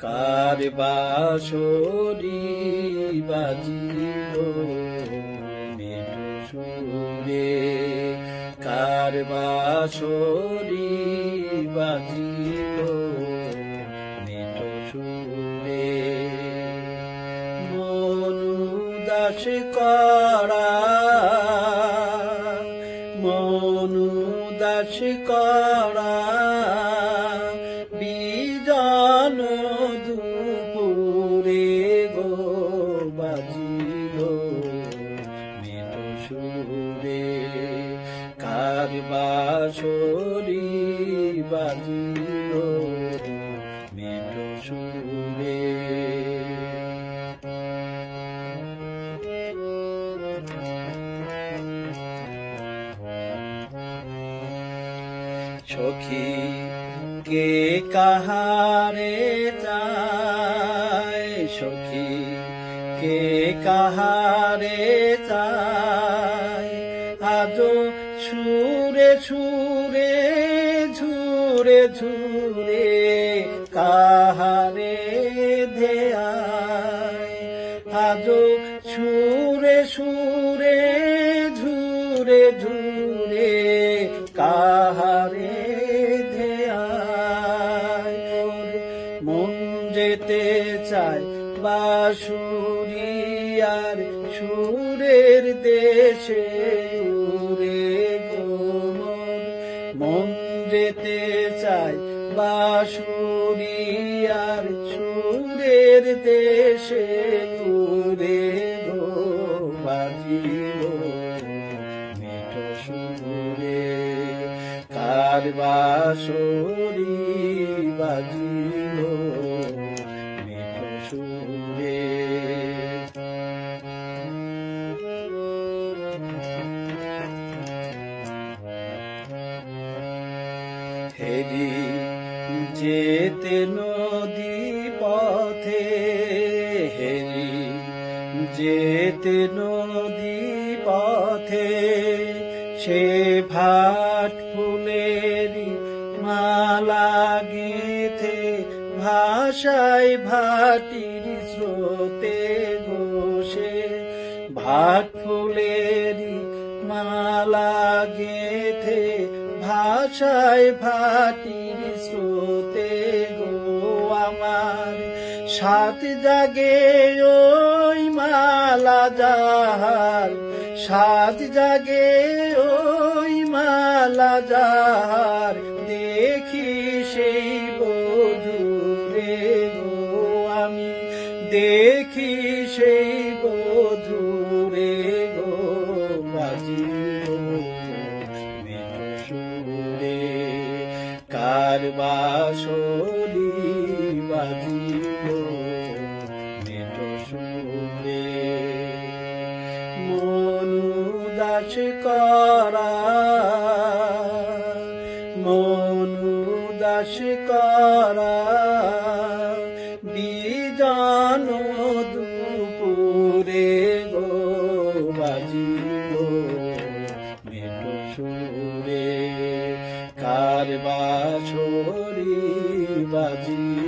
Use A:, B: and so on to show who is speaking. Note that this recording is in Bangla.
A: কার বাসরি বাজিল সুরে। কার বাসরি বাজিল সুরে। মনু দাস করা মনু দাস করা সুরে সখী কে কাহারে চায়? সখী কে কাহারে চায়? ঝুরে ঝুরে কাহারে ধেয়ায়। আজো সুরে সুরে ঝুরে ঝুরে কাহারে ধেয়ায়। মন যেতে চায় বাসুরিয়ার সুরের দেশে উরে গোমন মন যেতে চাই বাসুরিয়ার সুরের দেশে তুলে গো বাজিল মিঠো সুরে কার বাসরি হেরি যেতে নদী পথে হেরি, যেতে নদী পথে সে ভাট ফুলেরি মালা গেথে ভাষায় ভাটির স্রোতে ঘোষে। ভাট ফুলেরি মালা গেথে ভাষায় ভাটির স্রোতে গো আমার। সাত জাগে ওই মালা যাহার। সাত জাগে ওই মালা যাহার। দেখি সেই বধুরে গো আমি। দেখি সেই বাঁশরি বাজিল মেট সুরে। মনু দাস করা মনু দাস করা বিজান দুপুরে গো বাজিল। invadiu.